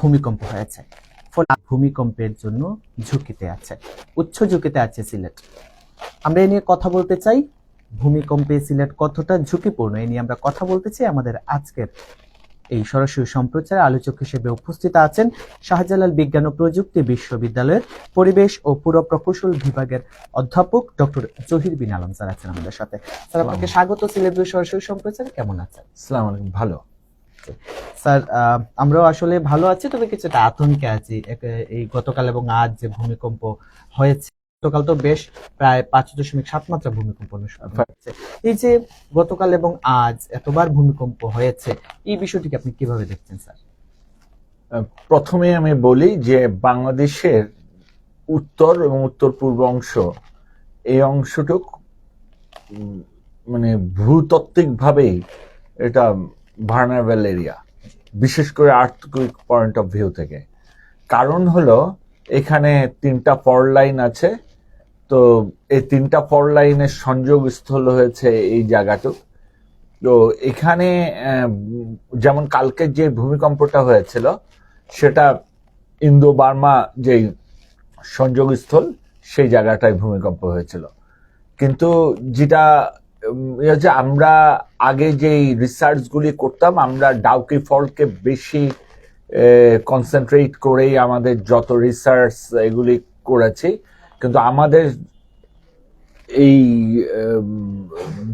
ভূমিকম্প হয়েছে। ফলে ভূমিকম্পের জন্য ঝুঁকিতে আছে। উচ্চ ঝুঁকিতে আছে সিলেট। আমরা এ নিয়ে কথা বলতে চাই। ভূমিকম্পে সিলেট কতটা ঝুঁকিপূর্ণ এ নিয়ে আমরা কথা বলতে চাই। আমাদের আজকের এই সরাসরি সম্প্রচারে আলোচক হিসেবে উপস্থিত আছেন শাহজালাল বিজ্ঞান ও প্রযুক্তি বিশ্ববিদ্যালয়ের পরিবেশ ও পুর প্রকৌশল বিভাগের অধ্যাপক ডক্টর জহির বিন আলম স্যার আছেন আমাদের সাথে। স্যার আপনাকে স্বাগত সিলেট সরাসরি সম্প্রচারে। কেমন আছেন? সালাম আলাইকুম ভালো। স্যার আহ, আমরাও আসলে ভালো আছি তবে কিছুটা আতঙ্কে আছি। এই গতকাল এবং আজ যে ভূমিকম্প হয়েছে গতকাল তো বেশ প্রায় পাঁচ দশমিক সাত মাত্রা ভূমিকম্প অনুসরণ হয়েছে। এই যে গতকাল এবং আজ এতবার ভূমিকম্প হয়েছে এই বিষয়টিকে আপনি কীভাবে দেখছেন স্যার? প্রথমে আমি বলি যে বাংলাদেশের উত্তর এবং উত্তর পূর্ব অংশ এই অংশটুক মানে ভূতাত্ত্বিক ভাবেই এটা ভার্নাবেল এরিয়া বিশেষ করে আর্থকুইক পয়েন্ট অফ ভিউ থেকে। কারণ হলো, এখানে তিনটা ফর লাইন আছে, তো এই তিনটা ফর লাইনের সংযোগ স্থল হয়েছে এই জায়গাটুক তো এখানে যেমন কালকে যে ভূমিকম্পটা হয়েছিল, সেটা ইন্দো বার্মা যে সংযোগস্থল, সেই জায়গাটায় ভূমিকম্প হয়েছিল। কিন্তু যেটা হচ্ছে আমরা আগে যেই রিসার্চগুলি করতাম, আমরা ডাউকি ফলকে বেশি কনসেন্ট্রেট করেই আমাদের যত রিসার্চ এগুলি করেছি। কিন্তু আমাদের এই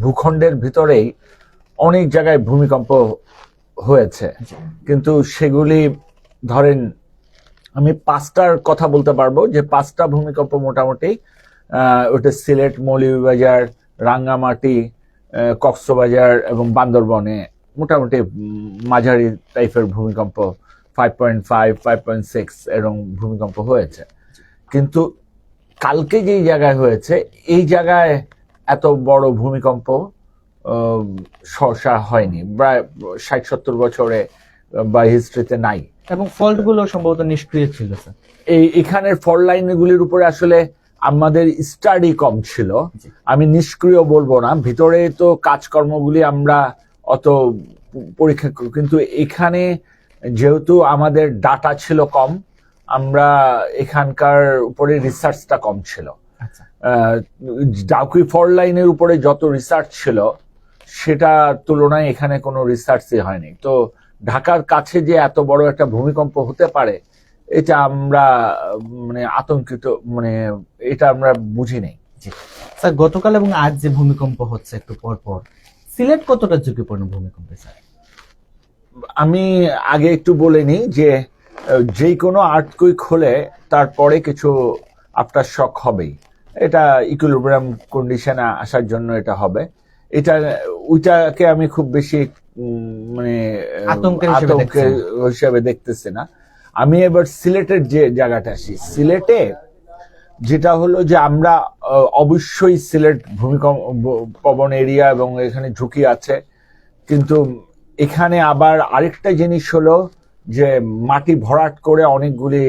ভূখণ্ডের ভিতরেই অনেক জায়গায় ভূমিকম্প হয়েছে। কিন্তু সেগুলি ধরেন, আমি পাঁচটার কথা বলতে পারব যে পাঁচটা ভূমিকম্প মোটামুটি ওটা সিলেট, মৌলভীবাজার রাঙ্গামাটি কক্সবাজার এবং বান্দরবনে মোটামুটি মাঝারি টাইপের ভূমিকম্প five point five five point six এরকম ভূমিকম্প হয়েছে। কিন্তু কালকে যেই জায়গায় হয়েছে এই জায়গায় এত বড় ভূমিকম্প আহ, হয়নি। প্রায় ষাট সত্তর বছরে বা হিস্ট্রিতে নাই। এবং ফল্টগুলো সম্ভবত নিষ্ক্রিয় ছিল স্যার এই এখানের ফল লাইনগুলির উপরে আসলে আমাদের স্টাডি কম ছিল। আমি নিষ্ক্রিয় বলব না। ভিতরে তো কাজকর্মগুলি আমরা অত পরীক্ষা কিন্তু এখানে যেহেতু আমাদের ডাটা ছিল কম আমরা এখানকার উপরে রিসার্চটা কম ছিল। ডাউকি ফল লাইনের উপরে যত রিসার্চ ছিল সেটা তুলনায় এখানে কোনো রিসার্চই হয়নি। তো ঢাকার কাছে যে এত বড় একটা ভূমিকম্প হতে পারে এটা আমরা মানে আতঙ্কিত মানে এটা আমরা বুঝি নেই। স্যার গতকাল এবং আজ যে ভূমিকম্প হচ্ছে একটু পর পর সিলেট কতটা ঝুঁকিপূর্ণ ভূমিকম্পে স্যার? আমি আগে একটু বলে নিই যে যে কোনো আর্থকুইক হলে তারপরে কিছু আফটার শক হবেই। এটা ইকুইলিব্রিয়াম কন্ডিশনে আসার জন্য এটা হবে। এটা ওইটাকে আমি খুব বেশি মানে আতঙ্কের হিসেবে দেখতেছি না। আমি এবার সিলেটের যে জায়গাটা আসি সিলেটে যেটা হলো যে আমরা অবশ্যই সিলেট ভূমিকম্প পবন এরিয়া এবং এখানে ঝুঁকি আছে। কিন্তু এখানে আবার আরেকটা জিনিস হলো যে মাটি ভরাট করে অনেকগুলি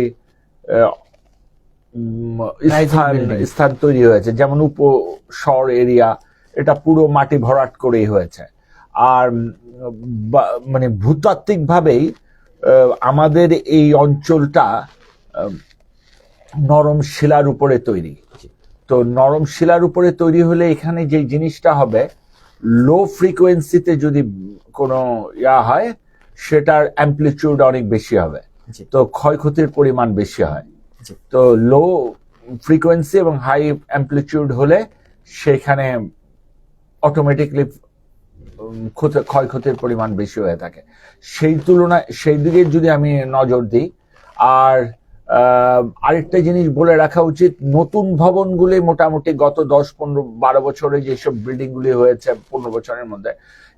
স্থান স্থান তৈরি হয়েছে। যেমন উপশহর এরিয়া এটা পুরো মাটি ভরাট করেই হয়েছে। আর মানে ভূতাত্ত্বিক ভাবেই আমাদের এই অঞ্চলটা নরম শিলার উপরে তৈরি। তো নরম শিলার উপরে তৈরি হলে এখানে যে জিনিসটা হবে লো ফ্রিকোয়েন্সিতে যদি কোনো ইয়া হয় সেটার অ্যাম্পলিটিউড অনেক বেশি হবে। তো ক্ষয়ক্ষতির পরিমাণ বেশি হয়। তো লো ফ্রিকোয়েন্সি এবং হাই অ্যাম্পলিটিউড হলে সেখানে অটোমেটিকলি ক্ষয়ক্ষতির পরিমাণ বেশি হয়ে থাকে। সেই তুলনায় সেই দিকে যদি আমি নজর দিই, আর আরেকটা জিনিস বলে রাখা উচিত, নতুন ভবনগুলি মোটামুটি গত দশ, পনেরো, বারো বছরে যেসব বিল্ডিংগুলি হয়েছে পনেরো বছরের মধ্যে,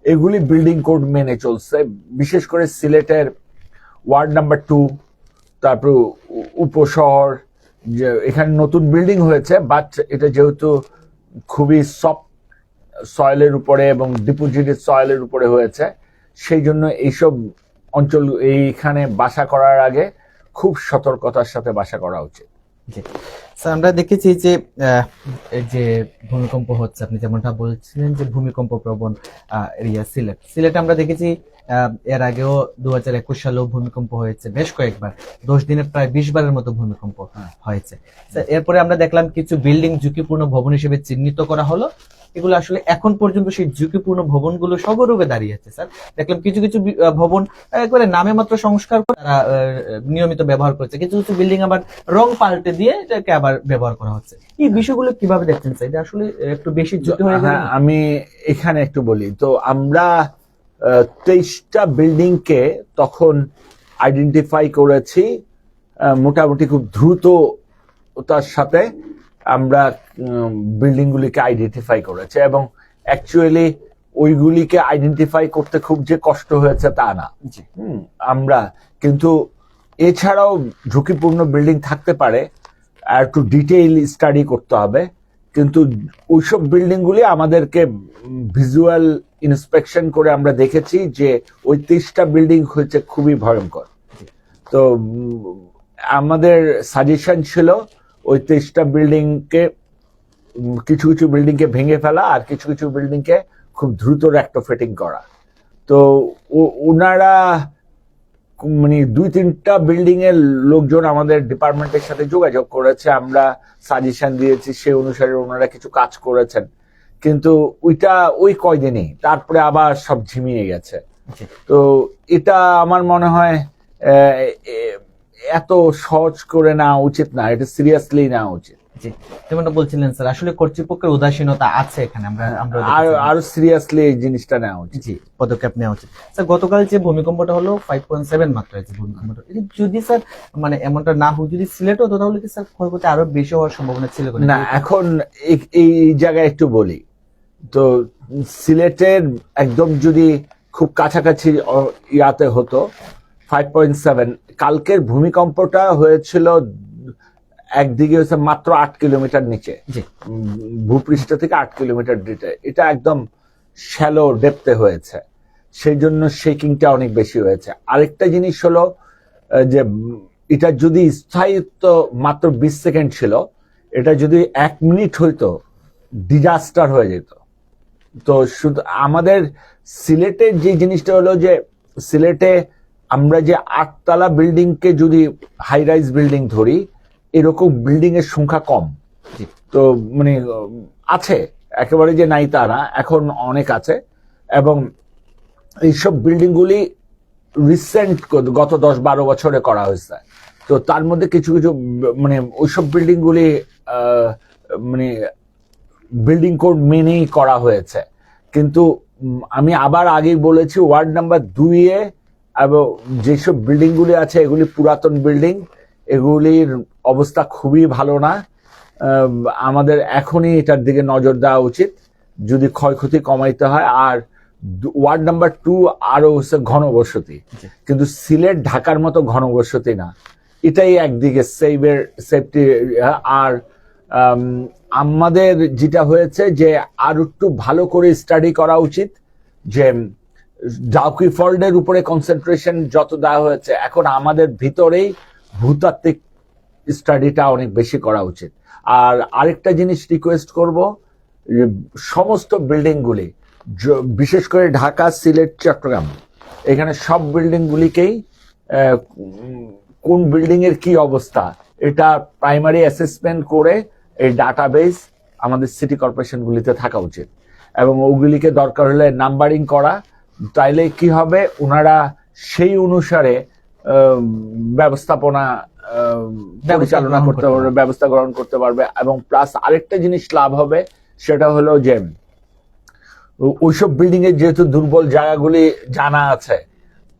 এগুলি বিল্ডিং কোড মেনে চলছে। বিশেষ করে সিলেটের ওয়ার্ড নাম্বার টু, তারপর উপশহর, যে এখানে নতুন বিল্ডিং হয়েছে বাট এটা যেহেতু খুবই সফট সয়েলের উপরে এবং ডিপোজিটেড সয়েলের উপরে হয়েছে। সেই জন্য এইসব অঞ্চল, এইখানে বাসা করার আগে খুব সতর্কতার সাথে বাসা করা উচিত। জি। স্যার, আমরা দেখেছি যে যে ভূমিকম্প হচ্ছে, আপনি যেমনটা বলছিলেন যে ভূমিকম্প প্রবণ এরিয়া সিলেট। সিলেট আমরা দেখেছি এর আগেও দু হাজার একুশ সালেও ভূমিকম্প হয়েছে বেশ কয়েকবার। দশ দিনে প্রায় বিশ বারের মতো ভূমিকম্প হয়েছে। এরপরে আমরা দেখলাম কিছু বিল্ডিং ঝুঁকিপূর্ণ ভবন হিসেবে চিহ্নিত করা হলো। এগুলো আসলে এখন পর্যন্ত সেই ঝুঁকিপূর্ণ ভবনগুলো সগরূপে দাঁড়িয়ে আছে স্যার। দেখলাম কিছু কিছু ভবন একবারে নামে মাত্র সংস্কার করে তারা নিয়মিত ব্যবহার করছে। কিছু কিছু বিল্ডিং আবার রং পাল্টে দিয়ে এটাকে আবার ব্যবহার করা হচ্ছে। এই বিষয়গুলো কীভাবে দেখছেন স্যার? এটা আসলে একটু বেশি ঝুঁকি হয়ে হ্যাঁ আমি এখানে একটু বলি। তো আমরা তেইশটা বিল্ডিংকে তখন আইডেন্টিফাই করেছি। মোটামুটি খুব দ্রুত তার সাথে আমরা বিল্ডিংগুলিকে আইডেন্টিফাই করেছি এবং অ্যাকচুয়ালি ওইগুলিকে আইডেন্টিফাই করতে খুব যে কষ্ট হয়েছে তা না। হুম, আমরা কিন্তু এছাড়াও ঝুঁকিপূর্ণ বিল্ডিং থাকতে পারে আর একটু ডিটেইল স্টাডি করতে হবে। কিন্তু ওইসব বিল্ডিং গুলি আমাদেরকে ভিজুয়াল ইন্সপেকশন করে আমরা দেখেছি যে ওই তেইশটা বিল্ডিং হয়েছে খুবই ভয়ঙ্কর। তো আমাদের সাজেশন ছিল ওই তেইশটা বিল্ডিংকে কিছু কিছু বিল্ডিংকে ভেঙে ফেলা আর কিছু কিছু বিল্ডিংকে খুব দ্রুত র্যাক্টোফেটিং করা। তো ওনারা মানে দুই তিনটা বিল্ডিং এর লোকজন আমাদের ডিপার্টমেন্টের সাথে যোগাযোগ করেছে, আমরা সাজেশন দিয়েছি সেই অনুসারে ওনারা কিছু কাজ করেছেন। কিন্তু ওইটা ওই কয়দিনই। তারপরে আবার সব ঝিমিয়ে গেছে। তো এটা আমার মনে হয় এত সহজ করে নেওয়া উচিত না এটা সিরিয়াসলি নেওয়া উচিত। যেমনটা বলছিলেন স্যার আসলে কর্তৃপক্ষের উদাসীনতা আছে এখানে আমরা আমরা আর আরও সিরিয়াসলি এই জিনিসটা নেওয়া উচিত। জি পদক্ষেপ নেওয়া উচিত। স্যার গতকাল যে ভূমিকম্পটা হলো ফাইভ পয়েন্ট সেভেন মাত্রায় যে ভূমিকম্পটা যদি স্যার মানে এমনটা না হোক যদি সিলেট হতো তাহলে কি স্যার ক্ষয়ক্ষতি আরও বেশি হওয়ার সম্ভাবনা ছিল না এখন এই- এই জায়গায় একটু বলি। তো সিলেটের একদম যদি খুব কাছাকাছি ইয়াতে হতো ফাইভ পয়েন্ট সেভেন কালকের ভূমিকম্পটা হয়েছিল একদিকে হচ্ছে মাত্র আট কিলোমিটার নিচে। ভূপৃষ্ঠ থেকে আট কিলোমিটার ডিটে এটা একদম শ্যালো ডেপতে হয়েছে। সেই জন্য শেকিংটা অনেক বেশি হয়েছে। আরেকটা জিনিস হলো যে এটা যদি স্থায়িত্ব মাত্র বিশ সেকেন্ড ছিল এটা যদি এক মিনিট হইতো ডিজাস্টার হয়ে যেত। তো শুধু আমাদের সিলেটের যে জিনিসটা হলো যে সিলেটে আমরা যে আটতলা বিল্ডিংকে যদি হাই রাইজ বিল্ডিং ধরি এরকম বিল্ডিং এর সংখ্যা কম। তো মানে আছে একেবারে যে নাই তা না এখন অনেক আছে। এবং এইসব বিল্ডিং গুলি রিসেন্ট গত দশ বারো বছরে করা হয়েছে। তো তার মধ্যে কিছু কিছু মানে ওইসব বিল্ডিং গুলি মানে বিল্ডিং কোড মেনেই করা হয়েছে। কিন্তু আমি আবার আগেই বলেছি ওয়ার্ড নাম্বার দুইয়ে এবং যেসব বিল্ডিং গুলি আছে এগুলি পুরাতন বিল্ডিং এগুলির অবস্থা খুবই ভালো না। আমাদের এখনই এটার দিকে নজর দেওয়া উচিত যদি ক্ষয়ক্ষতি কমাইতে হয়। আর ওয়ার্ড নাম্বার টু আরও হচ্ছে ঘনবসতি। কিন্তু সিলেট ঢাকার মতো ঘনবসতি না। এটাই একদিকে সেভের সেফটি আর আমাদের যেটা হয়েছে যে আর একটু ভালো করে স্টাডি করা উচিত, যে ডাউকি ফল্ডের উপরে কনসেন্ট্রেশন যত দেওয়া হয়েছে, এখন আমাদের ভিতরেই ভূতাত্ত্বিক স্টাডিটা অনেক বেশি করা উচিত। আর আরেকটা জিনিস রিকোয়েস্ট করব সমস্ত বিল্ডিংগুলি বিশেষ করে ঢাকা, সিলেট, চট্টগ্রাম, এখানে সব বিল্ডিংগুলিকেই কোন বিল্ডিং এর কি অবস্থা, এটা প্রাইমারি অ্যাসেসমেন্ট করে এই ডাটাবেস আমাদের সিটি কর্পোরেশনগুলিতে থাকা উচিত। এবং ওগুলিকে দরকার হলে নাম্বারিং করা তাইলে কি হবে? ওনারা সেই অনুসারে ব্যবস্থাপনা পরিচালনা করতে পারবে ব্যবস্থা গ্রহণ করতে পারবে এবং প্লাস আরেকটা জিনিস লাভ হবে সেটা হলো যে ওইসব বিল্ডিং এর যেহেতু দুর্বল জায়গাগুলি জানা আছে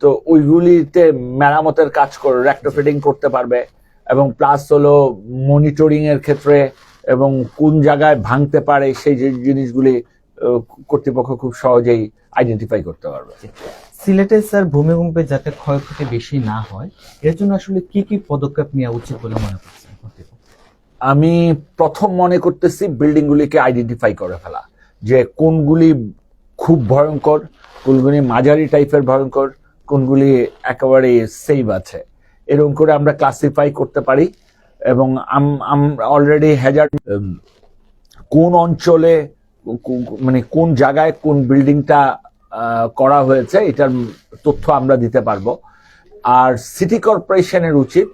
তো ওইগুলিতে মেরামতের কাজ করে র্যাক্টোফিটিং করতে পারবে। এবং প্লাস হলো মনিটরিং এর ক্ষেত্রে এবং কোন জায়গায় ভাঙতে পারে সেই যে জিনিসগুলি কর্তৃপক্ষ খুব সহজেই আইডেন্টিফাই করতে পারবে। সিলেটে স্যার ভূমিকম্পে যাতে ক্ষয়ক্ষতি বেশি না হয় এর জন্য আসলে কি কি পদক্ষেপ নেওয়া উচিত বলে মনে করছেন আমি প্রথম মনে করতেছি বিল্ডিংগুলিকে আইডেন্টিফাই করে ফেলা যে কোনগুলি খুব ভয়ঙ্কর কোনগুলি মাঝারি টাইপের ভয়ঙ্কর কোনগুলি একেবারে সেভ আছে। এরকম করে আমরা ক্লাসিফাই করতে পারি। এবং অলরেডি হ্যাজার্ড কোন অঞ্চলে মানে কোন জায়গায় কোন বিল্ডিংটা করা হয়েছে, এটার তথ্য আমরা দিতে পারব। আর সিটি কর্পোরেশনের উচিত,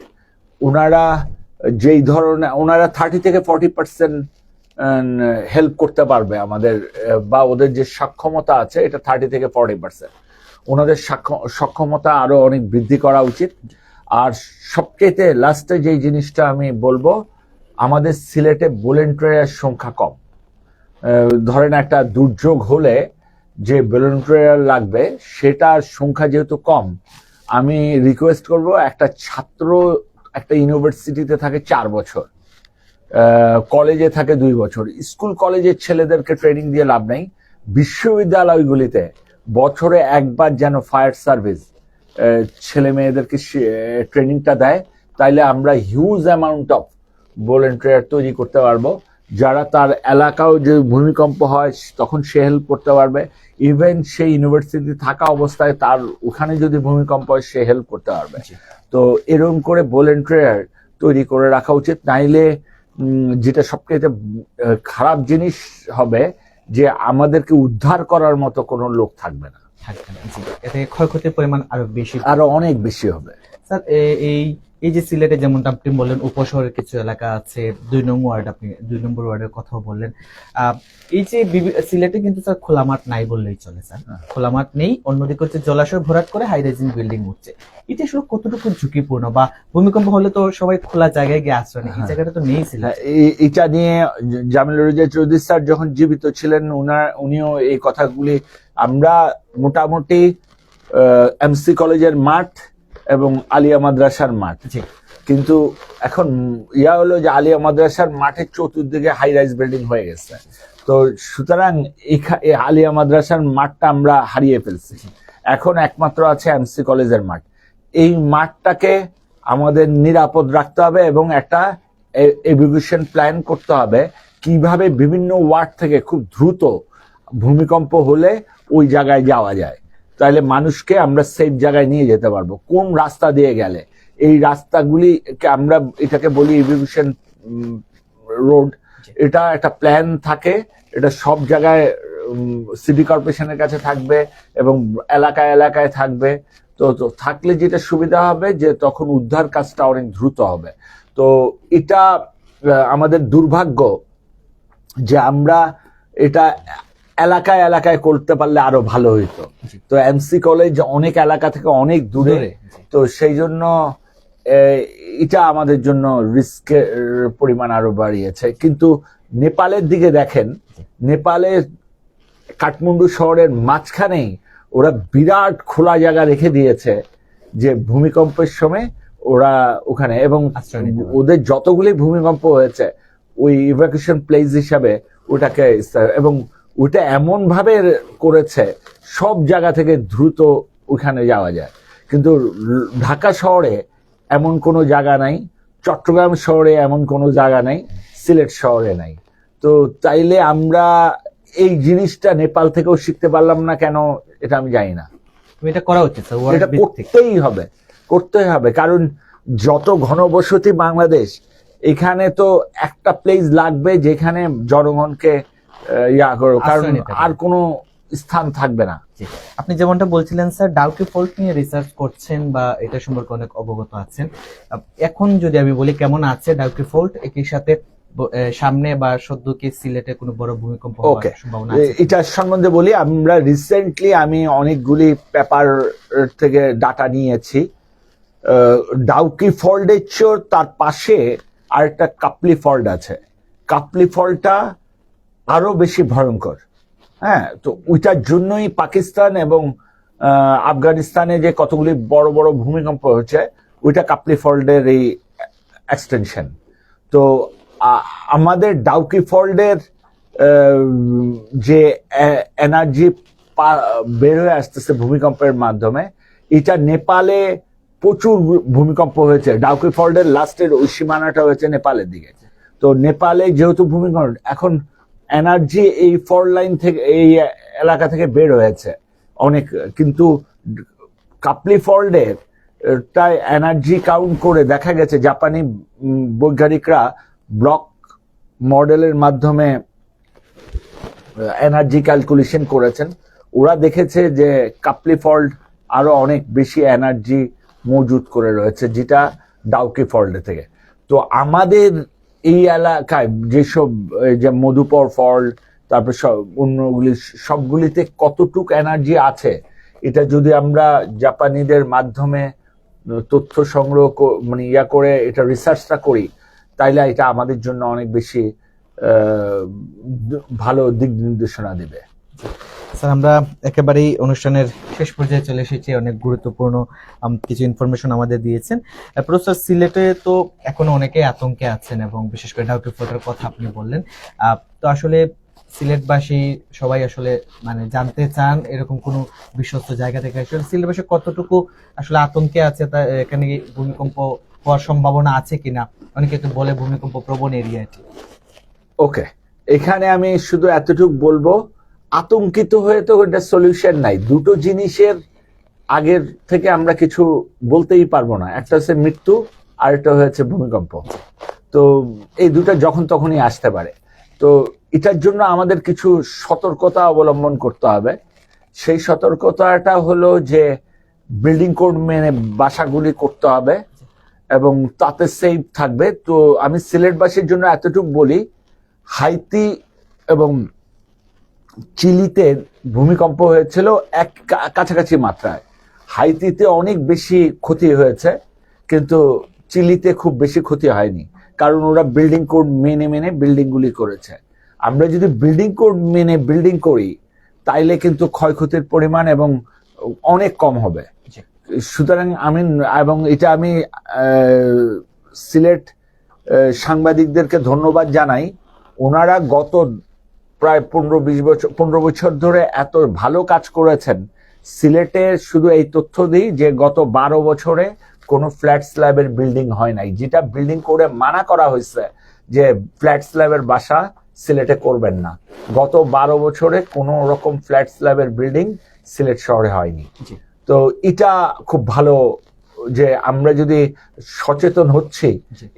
ওনারা যেই ধরনের, ওনারা থার্টি থেকে ফর্টি পার্সেন্ট হেল্প করতে পারবে আমাদের বা ওদের যে সক্ষমতা আছে, এটা থার্টি থেকে ফর্টি পার্সেন্ট ওনাদের সক্ষ- সক্ষমতা আরও অনেক বৃদ্ধি করা উচিত। আর সবচেয়ে লাস্টে যেই জিনিসটা আমি বলব, আমাদের সিলেটে ভলেন্টিয়ারের সংখ্যা কম। ধরেন একটা দুর্যোগ হলে যে ভলেন্টিয়ার লাগবে, সেটার সংখ্যা যেহেতু কম, আমি রিকোয়েস্ট করব একটা ছাত্র একটা ইউনিভার্সিটিতে থাকে চার বছর কলেজে থাকে দুই বছর। স্কুল কলেজের ছেলেদেরকে ট্রেনিং দিয়ে লাভ নেই। বিশ্ববিদ্যালয়গুলিতে বছরে একবার যেন ফায়ার সার্ভিস ছেলে মেয়েদেরকে ট্রেনিংটা দেয় তাইলে আমরা হিউজ অ্যামাউন্ট অফ ভলেন্টিয়ার তৈরি করতে পারব। যারা তার এলাকাও যে ভূমিকম্প হয় তখন সে হেল্প করতে পারবে। ইভেন সেই ইউনিভার্সিটি থাকা অবস্থায় তার ওখানে যদি ভূমিকম্প হয় সে হেল্প করতে পারবে। তো এরকম করে ভলেন্টিয়ার তৈরি করে রাখা উচিত। নাইলে যেটা সবচেয়ে খারাপ জিনিস হবে যে আমাদেরকে উদ্ধার করার মতো কোনো লোক থাকবে না। থাকবে না। এতে ক্ষয়ক্ষতির পরিমাণ আরও বেশি আরও অনেক বেশি হবে। স্যার এই এই যে সিলেটে যেমনটা আপনি বললেন উপশহরের কিছু এলাকা আছে দুই নম্বর ওয়ার্ড আপনি দুই নম্বর ওয়ার্ডের কথাও বললেন। এই যে সিলেটে কিন্তু স্যার খোলা মাঠ নাই বললেই চলে স্যার। হ্যাঁ। খোলা মাঠ নেই অন্যদিকে হচ্ছে জলাশয় ভরাট করে হাই রাইজিং বিল্ডিং উঠছে। এটা আসলে কতটুকু ঝুঁকিপূর্ণ বা ভূমিকম্প হলে তো সবাই খোলা জায়গায় গিয়ে আশ্রয় নেয়? এই হ্যাঁ। জায়গাটা তো নেই সিলেট। হ্যাঁ, এটা নিয়ে জামিলুর রেজা চৌধুরী স্যার যখন জীবিত ছিলেন উনার উনিও এই কথাগুলি আমরা মোটামুটি এমসি কলেজের মাঠ এবং আলিয়া মাদ্রাসার মাঠ। কিন্তু এখন ইয়া হলো যে আলিয়া মাদ্রাসার মাঠের চতুর্দিকে হাই রাইজ বিল্ডিং হয়ে গেছে। তো সুতরাং আলিয়া মাদ্রাসার মাঠটা আমরা হারিয়ে ফেলছি। এখন একমাত্র আছে এমসি কলেজের মাঠ। এই মাঠটাকে আমাদের নিরাপদ রাখতে হবে এবং একটা এভিগেশন প্ল্যান করতে হবে কীভাবে বিভিন্ন ওয়ার্ড থেকে খুব দ্রুত ভূমিকম্প হলে ওই জায়গায় যাওয়া যায়। তাহলে মানুষকে আমরা সেফ জায়গায় নিয়ে যেতে পারব। কোন রাস্তা দিয়ে গেলে? এই রাস্তাগুলিকে আমরা এটাকে বলি ইভিগেশন রোড এটা একটা প্ল্যান থাকে এটা সব জায়গায় সিটি কর্পোরেশনের কাছে থাকবে এবং এলাকায় এলাকায় থাকবে। তো তো থাকলে যেটা সুবিধা হবে যে তখন উদ্ধার কাজটা অনেক দ্রুত হবে। তো এটা আমাদের দুর্ভাগ্য যে আমরা এটা এলাকায় এলাকায় করতে পারলে আরও ভালো হইতো। তো এমসি কলেজ অনেক এলাকা থেকে অনেক দূরে। তো সেই জন্য এটা আমাদের জন্য রিস্কের পরিমাণ আরও বাড়িয়েছে। কিন্তু নেপালের দিকে দেখেন নেপালে কাঠমান্ডু শহরের মাঝখানেই ওরা বিরাট খোলা জায়গা রেখে দিয়েছে যে ভূমিকম্পের সময় ওরা ওখানে এবং। ওদের যতগুলি ভূমিকম্প হয়েছে ওই ইভাকুয়েশন প্লেস হিসাবে ওটাকে এবং ওটা এমন ভাবে করেছে সব জায়গা থেকে দ্রুত ওখানে যাওয়া যায়। কিন্তু ঢাকা শহরে এমন কোনো জায়গা নাই চট্টগ্রাম শহরে এমন কোনো জায়গা নাই সিলেট শহরে নাই। তো তাইলে আমরা এই জিনিসটা নেপাল থেকেও শিখতে পারলাম না কেন এটা আমি জানি না। এটা করা উচিত এটা করতেই হবে করতেই হবে কারণ যত ঘনবসতি বাংলাদেশ এখানে তো একটা প্লেস লাগবে যেখানে জনগণকে ইয়া করো কারণ আর কোনো স্থান থাকবে না। আপনি যেমনটা বলছিলেন স্যার ডাউকি ফল্ট নিয়ে রিসার্চ করছেন বা এটা সম্পর্কে অনেক অবগত আছেন। এখন যদি আমি বলি কেমন আছে ডাউকি ফল্ট একই সাথে সামনে বা সদ্য কি সিলেটে কোনো বড় ভূমিকম্প ওকে এটা সম্বন্ধে বলি আমরা রিসেন্টলি আমি অনেকগুলি পেপার থেকে ডাটা নিয়েছি। ডাউকি ফল্ডের চোর তার পাশে আরেকটা কাপলি ফল্ড আছে। কাপলি ফলটা আরও বেশি ভয়ঙ্কর। হ্যাঁ তো ওইটার জন্যই পাকিস্তান এবং আফগানিস্তানে যে কতগুলি বড় বড় ভূমিকম্প হচ্ছে ওইটা কাপলি ফল্ডের এই এক্সটেনশন তো আমাদের ডাউকি ফল্ডের যে এনার্জি বের হয়ে আসতেছে ভূমিকম্পের মাধ্যমে, এটা নেপালে প্রচুর ভূমিকম্প হয়েছে। ডাউকি ফল্ডের লাস্টের ওই সীমানাটা হয়েছে নেপালের দিকে। তো নেপালে যেহেতু ভূমিকম্প, এখন এনার্জি এই ফর লাইন থেকে, এই এলাকা থেকে বের হয়েছে। অনেক, কিন্তু কাপলি ফল্ডের তাই এনার্জি কাউন্ট করে দেখা গেছে জাপানি বৈজ্ঞানিকরা ব্লক মডেলের মাধ্যমে এনার্জি ক্যালকুলেশন করেছেন। ওরা দেখেছে যে কাপলি ফল্ট আরও অনেক বেশি এনার্জি মজুদ করে রয়েছে, যেটা ডাউকি ফল্ট থেকে। তো আমাদের এই এলাকায় যেসব যে মধুপর ফল্ট তারপর সব অন্যগুলি, সবগুলিতে কতটুক এনার্জি আছে, এটা যদি আমরা জাপানিদের মাধ্যমে তথ্য সংগ্রহ মানে ইয়া করে এটা রিসার্চটা করি, তাইলে এটা আমাদের জন্য অনেক বেশি ভালো দিক নির্দেশনা দেবে। স্যার আমরা একেবারেই অনুষ্ঠানের শেষ পর্যায়ে চলে এসেছি। অনেক গুরুত্বপূর্ণ কিছু ইনফরমেশন আমাদের দিয়েছেন। আহ, প্রফেসর সিলেটে তো এখনও অনেকেই আতঙ্কে আছেন এবং বিশেষ করে ডাউকি ফোর্টের কথা আপনি বললেন। তো আসলে সিলেটবাসী সবাই আসলে মানে জানতে চান এরকম কোনো বিশ্বস্ত জায়গা থেকে আসলে সিলেটবাসী কতটুকু আসলে আতঙ্কে আছে তা এখানে ভূমিকম্প হওয়ার সম্ভাবনা আছে কিনা? অনেকে তো বলে ভূমিকম্প প্রবণ এরিয়া এটি। ওকে এখানে আমি শুধু এতটুকু বলব আতঙ্কিত হয়ে তো এটা সলিউশন নাই। দুটো জিনিসের আগের থেকে আমরা কিছু বলতেই পারব না। একটা হচ্ছে মৃত্যু, আর একটা হয়েছে ভূমিকম্প। তো এই দুটো যখন তখনই আসতে পারে। তো এটার জন্য আমাদের কিছু সতর্কতা অবলম্বন করতে হবে। সেই সতর্কতাটা হলো যে বিল্ডিং কোড মেনে বাসাগুলি করতে হবে এবং তাতে সেফ থাকবে। তো আমি সিলেটবাসীর জন্য এতটুকু বলি, হাইতি এবং চিলিতে ভূমিকম্প হয়েছিল এক কাছাকাছি মাত্রায়। হাইতিতে অনেক বেশি ক্ষতি হয়েছে কিন্তু চিলিতে খুব বেশি ক্ষতি হয়নি। কারণ ওরা বিল্ডিং কোড মেনে মেনে বিল্ডিংগুলি করেছে। আমরা যদি বিল্ডিং কোড মেনে বিল্ডিং করি তাইলে কিন্তু ক্ষয়ক্ষতির পরিমাণ এবং অনেক কম হবে। সুতরাং আমি এবং এটা আমি সিলেট সাংবাদিকদেরকে ধন্যবাদ জানাই। ওনারা গত প্রায় পনেরো বিশ বছর পনেরো বছর ধরে এত ভালো কাজ করেছেন। সিলেটে শুধু এই তথ্য দিই যে গত বারো বছরে কোনো ফ্ল্যাট স্ল্যাবের বিল্ডিং হয় নাই। যেটা বিল্ডিং করে মানা করা হয়েছে যে ফ্ল্যাট স্ল্যাবের বাসা সিলেটে করবেন না। গত বারো বছরে কোনো রকম ফ্ল্যাট স্ল্যাবের বিল্ডিং সিলেট শহরে হয়নি। তো এটা খুব ভালো যে আমরা যদি সচেতন হচ্ছি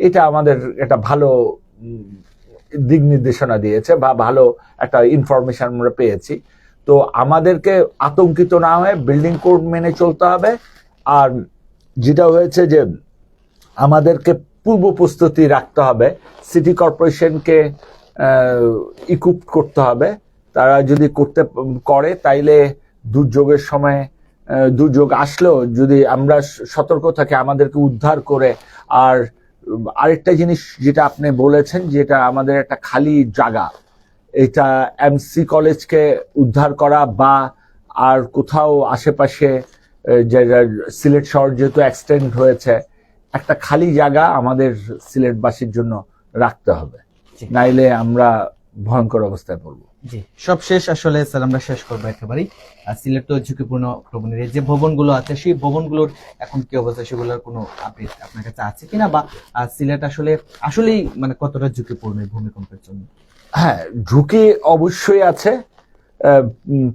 এটা আমাদের একটা ভালো দিক নির্দেশনা দিয়েছে বা ভালো একটা ইনফরমেশন আমরা পেয়েছি। তো আমাদেরকে আতঙ্কিত না হয়ে বিল্ডিং কোড মেনে চলতে হবে। আর যেটা হয়েছে যে আমাদেরকে পূর্ব প্রস্তুতি রাখতে হবে। সিটি কর্পোরেশনকে ইকুপ করতে হবে। তারা যদি করতে, করে তাইলে দুর্যোগের সময় দুর্যোগ আসলেও যদি আমরা সতর্ক থাকি, আমাদেরকে উদ্ধার করে আর আরেকটা জিনিস যেটা আপনি বলেছেন যেটা আমাদের একটা খালি জায়গা এটা এমসি কলেজকে উদ্ধার করা বা আর কোথাও আশেপাশে সিলেট শহর যেহেতু এক্সটেন্ড হয়েছে একটা খালি জায়গা আমাদের সিলেটবাসীর জন্য রাখতে হবে। নাইলে আমরা ভয়ঙ্কর অবস্থায় পড়ব। জি। সব শেষ আসলে স্যার আমরা শেষ করব একেবারেই। আর সিলেট তো ঝুঁকিপূর্ণ ভবনের যে ভবনগুলো আছে সেই ভবনগুলোর এখন কি অবস্থা? সেগুলোর কোনো আপডেট আপনার কাছে আছে কিনা? বা সিলেট আসলে আসলেই মানে কতটা ঝুঁকিপূর্ণ এই ভূমিকম্পের জন্য? হ্যাঁ ঝুঁকি অবশ্যই আছে।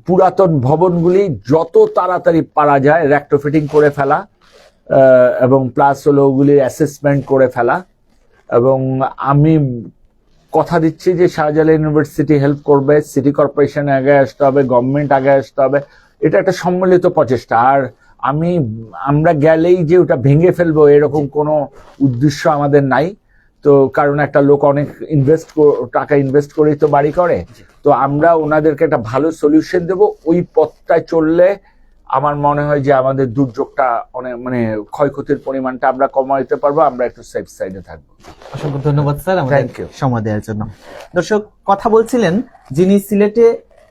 পুরাতন ভবনগুলি যত তাড়াতাড়ি পারা যায় র্যাক্টোফিটিং করে ফেলা এবং প্লাস হলো ওগুলির অ্যাসেসমেন্ট করে ফেলা। এবং আমি কথা দিচ্ছি যে শাহজালাল ইউনিভার্সিটি হেল্প করবে সিটি কর্পোরেশন আগে আসতে হবে গভর্নমেন্ট আগে আসতে হবে। এটা একটা সম্মিলিত প্রচেষ্টা। আর আমি, আমরা গেলেই যে ওটা ভেঙে ফেলব এরকম কোনো উদ্দেশ্য আমাদের নাই। তো কারণ একটা লোক অনেক ইনভেস্ট টাকা ইনভেস্ট করেই তো বাড়ি করে। তো আমরা ওনাদেরকে একটা ভালো সলিউশন দেব। ওই পথটায় চললে আমার মনে হয় যে আমাদের দুর্যোগটা অনেক মানে ক্ষয়ক্ষতির পরিমাণটা আমরা কমাইতে পারব আমরা একটু সেফ সাইডে থাকব। অসংখ্য ধন্যবাদ স্যার আমাদের সময় দেওয়ার জন্য। দর্শক কথা বলছিলেন যিনি সিলেটে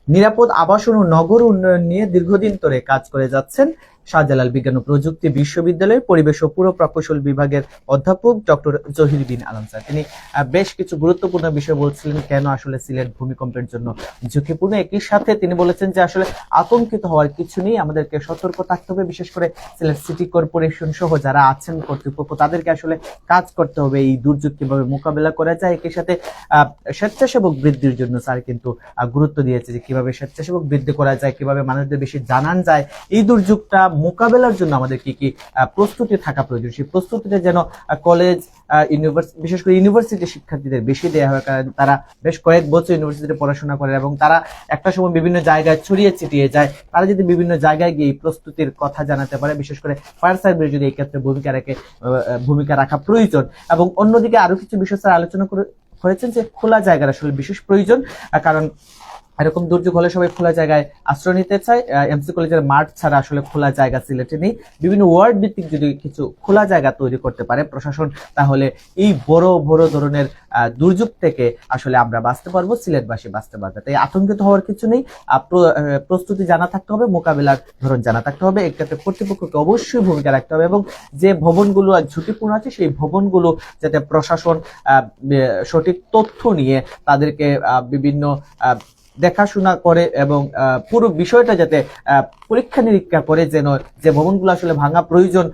নিরাপদ আবাসন ও নগর উন্নয়ন নিয়ে দীর্ঘদিন ধরে কাজ করে যাচ্ছেন। শাহজালাল বিজ্ঞান ও প্রযুক্তি বিশ্ববিদ্যালয়ের পরিবেশ ও পুর প্রকৌশল বিভাগের অধ্যাপক ডক্টর জহির বিন আলম স্যার। তিনি বেশ কিছু গুরুত্বপূর্ণ বিষয় বলছিলেন কেন আসলে সিলেট ভূমিকম্পের জন্য ঝুঁকিপূর্ণ। একই সাথে তিনি বলেছেন যে আসলে আতঙ্কিত হওয়ার কিছু নেই, আমাদেরকে সতর্ক থাকতে হবে, বিশেষ করে সিলেট সিটি কর্পোরেশন সহ যারা আছেন কর্তৃপক্ষ, তাদেরকে আসলে কাজ করতে হবে, এই দুর্যোগ কীভাবে মোকাবেলা করা যায়। একই সাথে স্বেচ্ছাসেবক বৃদ্ধির জন্য স্যার কিন্তু গুরুত্ব দিয়েছে যে কীভাবে স্বেচ্ছাসেবক বৃদ্ধি করা যায়, কীভাবে মানুষদের বেশি জানান যায়। এই দুর্যোগটা মোকাবেলার জন্য আমাদের কি কি প্রস্তুতি থাকা প্রয়োজন? সেই প্রস্তুতিটা যেন কলেজ ইউনিভার্সিটি বিশেষ করে ইউনিভার্সিটি শিক্ষার্থীদের বেশি দেওয়া হয়, কারণ তারা বেশ কয়েক বছর ইউনিভার্সিটিতে পড়াশোনা করে এবং তারা একটা সময় বিভিন্ন জায়গায় ছড়িয়ে ছিটিয়ে যায়। তারা যদি বিভিন্ন জায়গায় গিয়ে প্রস্তুতির কথা জানাতে পারে, বিশেষ করে ফায়ার সার্ভিস যদি এই ক্ষেত্রে ভূমিকা রাখে ভূমিকা রাখা প্রয়োজন। এবং অন্যদিকে আরও কিছু বিষয় স্যার আলোচনা করে হয়েছেন যে খোলা জায়গার আসলে বিশেষ প্রয়োজন কারণ এরকম দুর্যোগ হলে সবাই খোলা জায়গায় আশ্রয় নিতে চায়। এমসি কলেজের মাঠ ছাড়া আসলে খোলা জায়গা সিলেটে নেই। বিভিন্ন ওয়ার্ড ভিত্তিক যদি কিছু খোলা জায়গা তৈরি করতে পারে প্রশাসন, তাহলে এই বড় বড় ধরনের দুর্যোগ থেকে আসলে আমরা বাঁচতে পারব, সিলেটবাসী বাঁচতে পারবে। তাই আতঙ্কিত হওয়ার কিছু নেই। প্রস্তুতি জানা থাকতে হবে, মোকাবেলার ধরন জানা থাকতে হবে। এক্ষেত্রে কর্তৃপক্ষকে অবশ্যই ভূমিকা রাখতে হবে এবং যে ভবনগুলো ঝুঁকিপূর্ণ আছে, সেই ভবনগুলো যাতে প্রশাসন সঠিক তথ্য নিয়ে তাদেরকে বিভিন্ন দেখাশোনা করে এবং পুরো বিষয়টা যাতে পরীক্ষা নিরীক্ষা করে যেন যে ভবনগুলো আসলে ভাঙা প্রয়োজন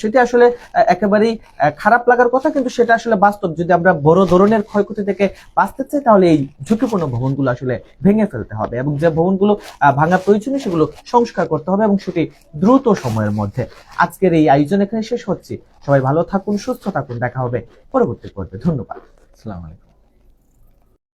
সেটা আসলে একেবারেই খারাপ লাগার কথা কিন্তু সেটা আসলে বাস্তব। যদি আমরা বড় ধরনের ক্ষয়ক্ষতি থেকে বাঁচতে চাই, তাহলে এই ঝুঁকিপূর্ণ ভবনগুলো আসলে ভেঙে ফেলতে হবে এবং যে ভবনগুলো ভাঙা প্রয়োজনীয় সেগুলো সংস্কার করতে হবে এবং সেটি দ্রুত সময়ের মধ্যে। আজকের এই আয়োজন এখানে শেষ হচ্ছে। সবাই ভালো থাকুন, সুস্থ থাকুন। দেখা হবে পরবর্তী পর্বে। ধন্যবাদ। আসসালামু আলাইকুম।